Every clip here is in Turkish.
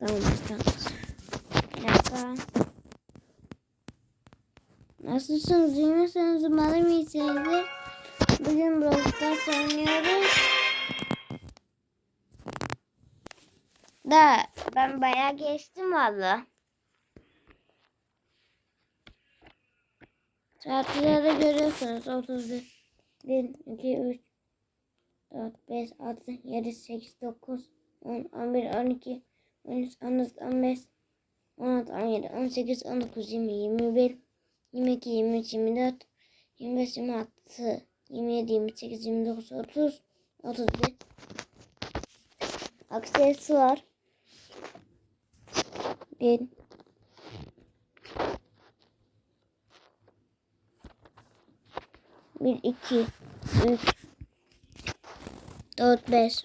Tamam tamam. Bir dakika. Nasılsınız? İyi misiniz? Umarım iyisinizdir. Bugün Brawl oynuyoruz. Da ben bayağı geçtim valla. Saatleri görüyorsunuz. 31, 1, 2, 3, 4, 5, 6, 7, 8, 9, 10, 11, 12, 13, 14, 15, 16, 17, 18, 19, 20, 21, 22, 23, 24, 25, 26, 27, 28, 29, 30, 31. Aksesuar. 1, Bir, iki, üç, dört, beş,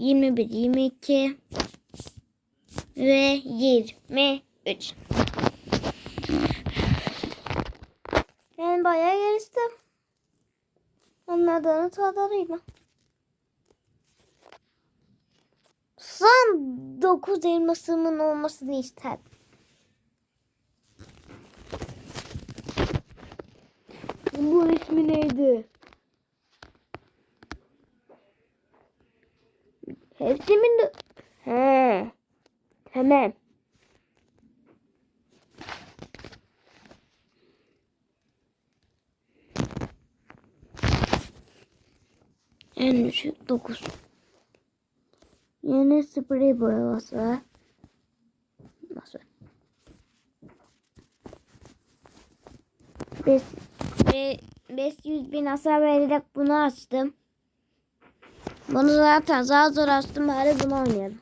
21 22 ve 23 Yani bayağı geliştim. Onlardan kadarıyla. Son 9 elmasımın olmasını isterdim. Bu ismi neydi? Hepsi mi? de- He. Tamam. En düşük 9. Yeni sprey boyaması var. Nasıl? Beş, be, 500 bin hasar vererek bunu açtım. Bunu zaten zar zor açtım bari bunu oynayalım.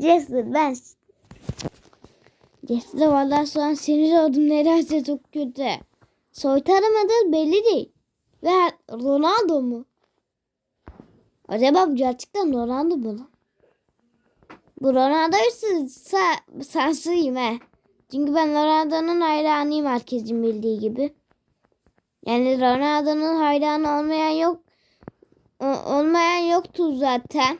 Jester ben Jester valla şu an sinir oldum nedense çok kötü. Soytaramadı belli değil. Ve Ronaldo mu? Acaba gerçekten Ronaldo mu? Bu Ronaldo'yu sa sansıyım he. Çünkü ben Ronaldo'nun hayranıyım herkesin bildiği gibi. Yani Ronaldo'nun hayranı olmayan yok. olmayan yoktu zaten.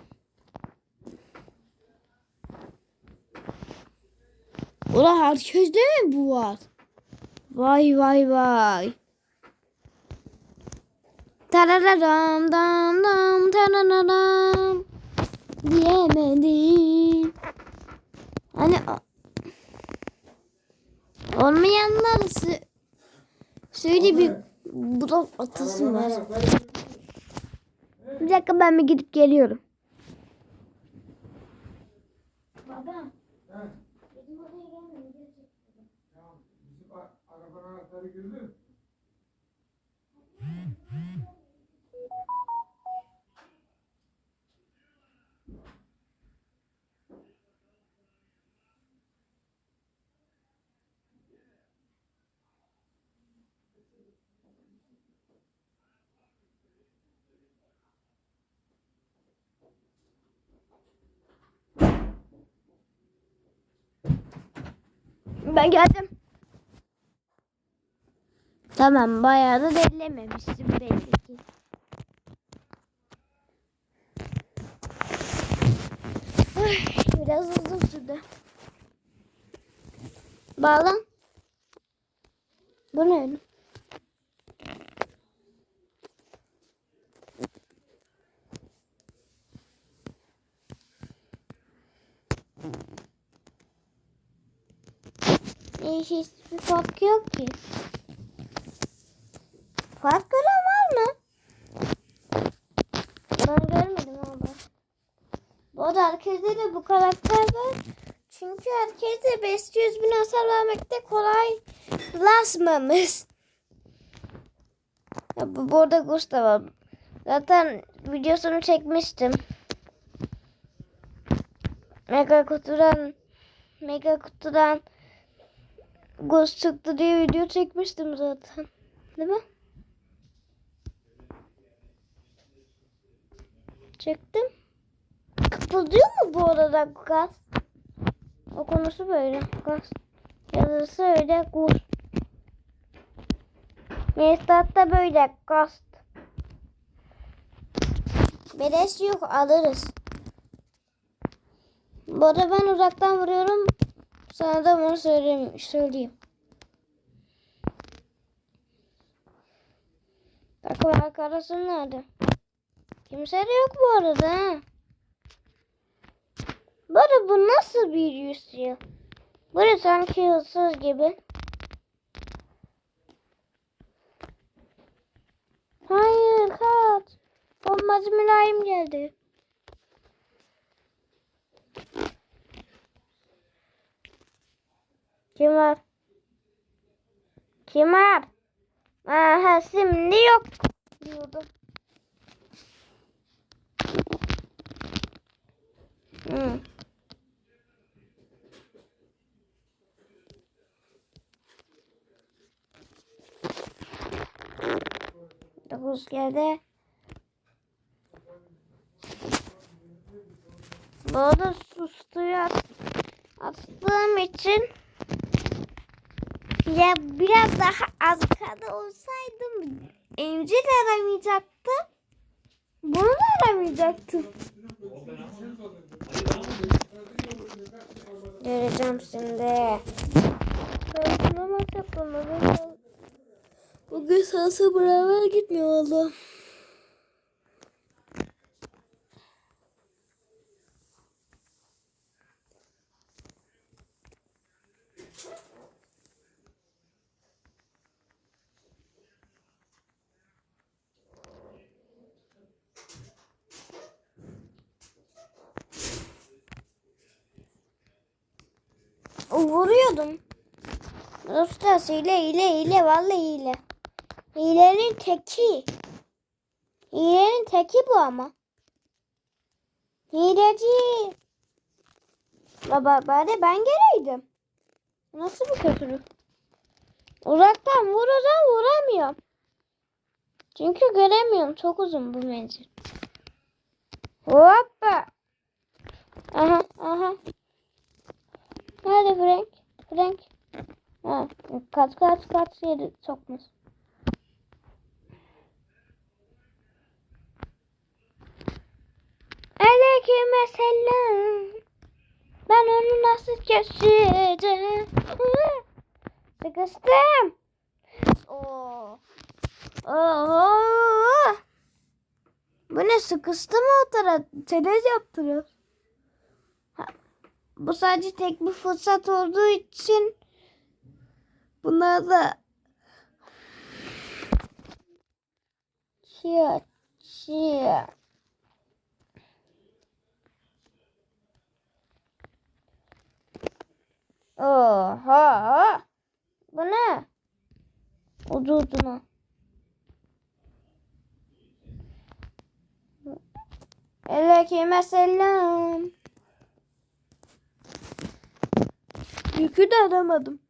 Ulan herkeste mi bu var? Vay vay vay. Tararam dam dam tararam diyemedim. Hani olmayanlar sö- söyle bir blok atasım var. Bir dakika ben bir gidip geliyorum. Baba. Bizim odaya gelmeyin. Bizim arabanın anahtarı girdi. Ben geldim. Tamam bayağı da bellememiştim belli ki. Biraz uzun sürdü. Bağlan. Bu ne? öyle? Hiçbir fark yok ki. Fark gören var mı? Ben görmedim ama. Bu arada herkeste de bu karakter var. Çünkü herkese 500 bin hasar vermekte kolaylaşmamış. Ya, bu, burada Gustav var. Zaten videosunu çekmiştim. Mega kutudan Mega kutudan Ghost çıktı diye video çekmiştim zaten. Değil mi? Çektim. Kıpırdıyor mu bu arada gaz? O konusu böyle. Gaz. Yazısı öyle ghost. Mesdatta böyle ghost. Beleş yok alırız. Bu arada ben uzaktan vuruyorum. Sana da bunu söyleyeyim. söyleyeyim. Takım arkadaşın nerede? Kimse de yok bu arada. ha. Bu bu nasıl bir yüz ya? Böyle sanki hırsız gibi. Hayır kaç. Bombacı mülayim geldi. Kim var? Kim var? Aha şimdi yok. Diyordum. Hı. Dokuz geldi. Bu arada sustuyu at, attığım için ya biraz daha az kadı olsaydım Emci de aramayacaktı. Bunu da aramayacaktım. Göreceğim şimdi. Karşılamasak onu. Bugün sansa beraber gitmiyor oldu. Vuruyordum. Ustaz hile hile hile vallahi hile. Hilenin teki. Hilenin teki bu ama. Hileci. Baba bari ben geleydim. Nasıl bir kötülük? Uzaktan vuracağım vuramıyorum. Çünkü göremiyorum. Çok uzun bu menzil. Hoppa. Aha aha. Nerede Frank? Frank. Ha, kaç kaç kaç yeri sokmuş. Aleyküm selam. Ben onu nasıl keseceğim? Sıkıştım. Oo. Oo. Bu ne sıkıştı mı o taraf? Çerez yaptırıyor. Bu sadece tek bir fırsat olduğu için bunlar da Chia, chia. Oha! Bu ne? Ucuna. Aleyküm selam. Yükü de aramadım.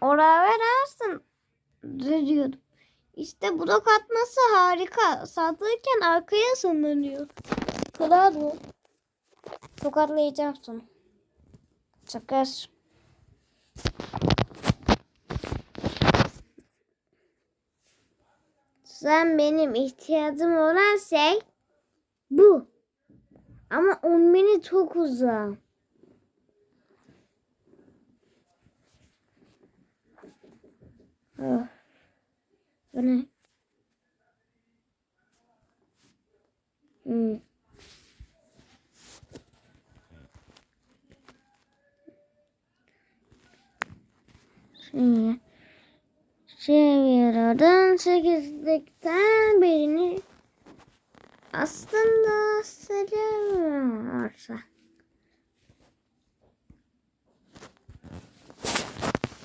Oraya verersin. Diyordum. İşte blok atması harika. Saldırırken arkaya sınırıyor. Kral mı? Tokatlayacağım sonra. Çakar. Sen benim ihtiyacım olan şey bu. Ama on beni çok uzak. Ah. Bu ne? Hmm. Şimdi çeviriyorum. Sekizlikten birini aslında seviyorsa.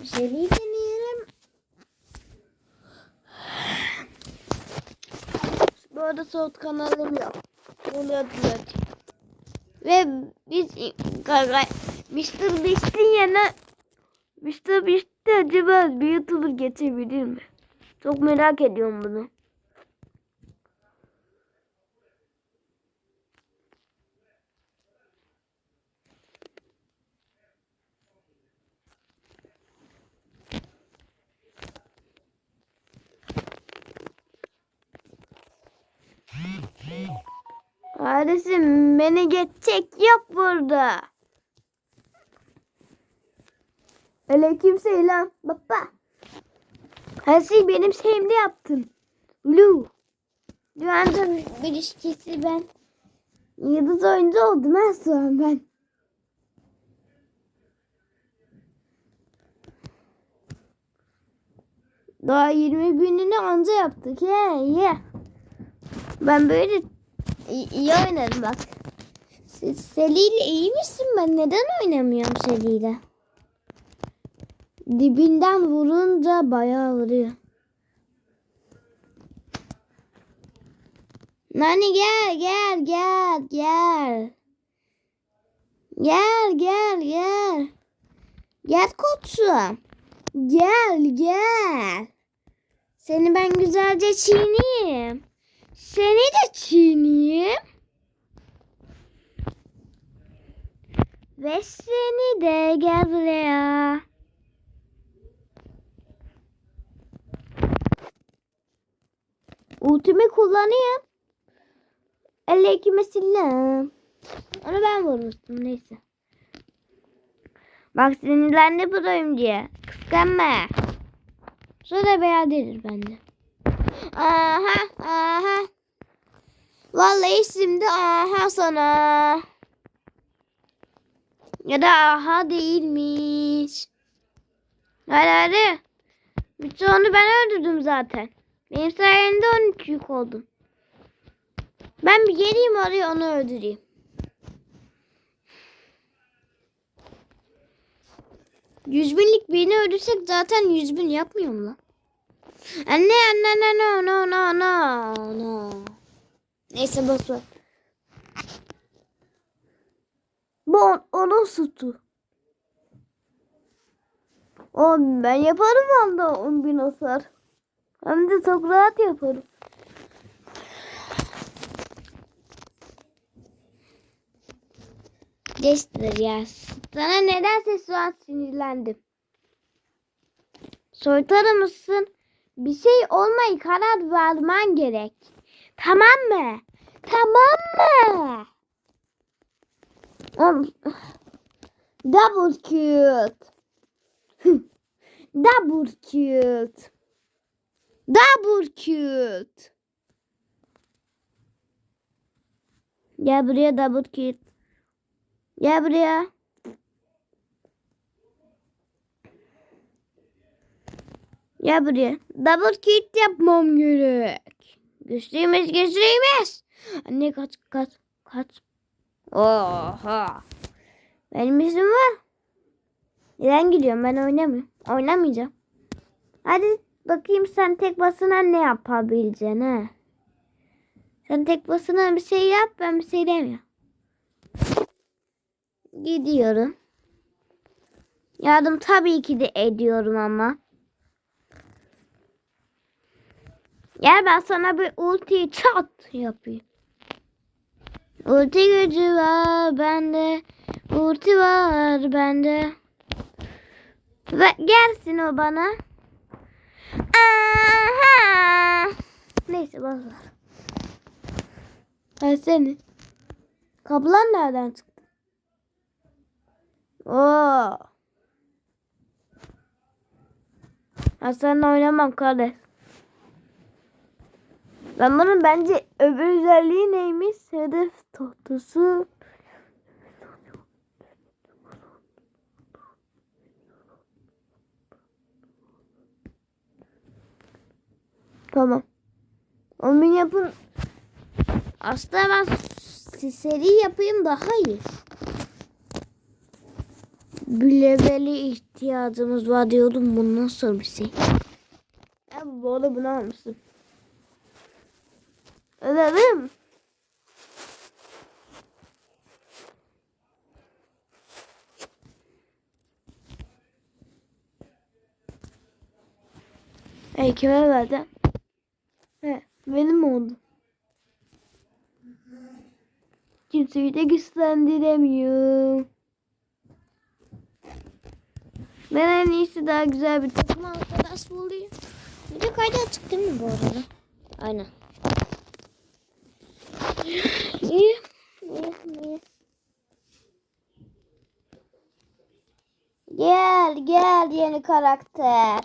Bir şey deneyelim. Bu arada Soğut kanalım yok. Bunu hatırlatayım. Ve biz Mr. Beast'in yerine Mr. Beast'te acaba bir YouTuber geçebilir mi? Çok merak ediyorum bunu. Kardeşim beni geçecek yok burada. Aleyküm selam baba. Her şeyi benim şeyimde yaptın. Lu. Düğünden bir ilişkisi ben. Yıldız oyuncu oldum şu an ben. Daha 20 gününü anca yaptık. Ye. Ben böyle iyi, oynarım bak. Se- Seli iyi misin? Ben neden oynamıyorum Seli ile? Dibinden vurunca bayağı vuruyor. Nani gel gel gel gel. Gel gel gel. Gel koçum. Gel gel. Seni ben güzelce çiğneyim. Seni de çiğneyim. Ve seni de gel buraya. Ultimi kullanayım. Aleyküm selam. Onu ben vurmuştum neyse. Bak sinirlendi bu oyuncuya. Kıskanma. Sonra beğendirir bende. Aha aha. Vallahi şimdi aha sana. Ya da aha değilmiş. Hadi hadi. Birçoğunu ben öldürdüm zaten. Benim sayemde 13 yük oldum. Ben bir geleyim oraya onu öldüreyim. Yüz binlik birini öldürsek zaten yüz bin yapmıyor mu lan? Anne anne anne no no no no no. Neyse boş ver. Bu on- onun sütü. O ben yaparım valla 10 bin hasar. Hem de çok rahat yaparım. Geçtir ya. Sana nedense şu an sinirlendim. Soytarı mısın? Bir şey olmayı karar vermen gerek. Tamam mı? Tamam mı? Double cute. Double cute. Double cute. Gel buraya double cute. Gel buraya. Gel buraya. Double cute yapmam gerek. Güçlüymüş güçlüymüş. Anne kaç kaç kaç. Oha. Benim izin var. Neden gidiyorum ben oynamıyorum. Oynamayacağım. Hadi bakayım sen tek başına ne yapabileceksin ha. Sen tek başına bir şey yap ben bir şey demiyorum. Gidiyorum. Yardım tabii ki de ediyorum ama. Gel ben sana bir ulti çat yapayım. Ulti gücü var bende. Ulti var bende. Ve gelsin o bana. Aha. Neyse boş ver. Ben seni. Kablolar nereden çıktı? Oo. Seninle oynamam kardeş. Ben bunun bence öbür özelliği neymiş? Hedef tahtası. Tamam. 10 bin yapın. Aslında ben seri yapayım daha iyi. Bir leveli ihtiyacımız var diyordum. Bu nasıl bir şey? Ben bu arada bunu almıştım. Ölelim. Hey kime verdin? He, benim oldu. Kimseyi de güçlendiremiyor. Ben en iyisi daha güzel bir takım arkadaş bulayım. De kaydı açık değil mi bu arada? Aynen. İyi. Gel gel yeni karakter.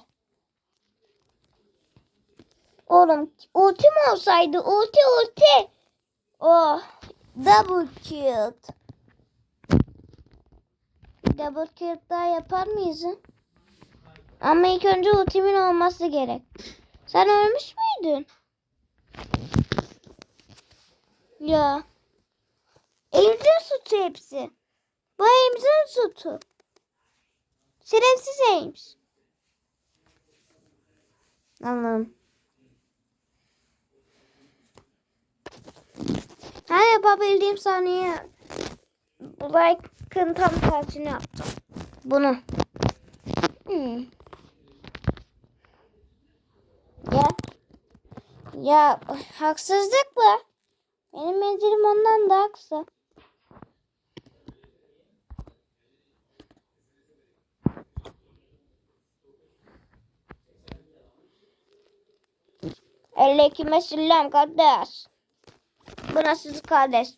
Oğlum ultim olsaydı ulti ulti. Oh double kill. Double kill daha yapar mıyız? Ama ilk önce ultimin olması gerek. Sen ölmüş müydün? Ya. Elimizin sütü hepsi. Bu elimizin sütü. Şerefsiz Ames. Allah'ım. Her yapabildiğim saniye like'ın tam tersini yaptım. Bunu. Hmm. Ya. Ya haksızlık bu. Benim menzilim ondan daha kısa. Aleyküm selam kardeş. Bu nasıl kardeş?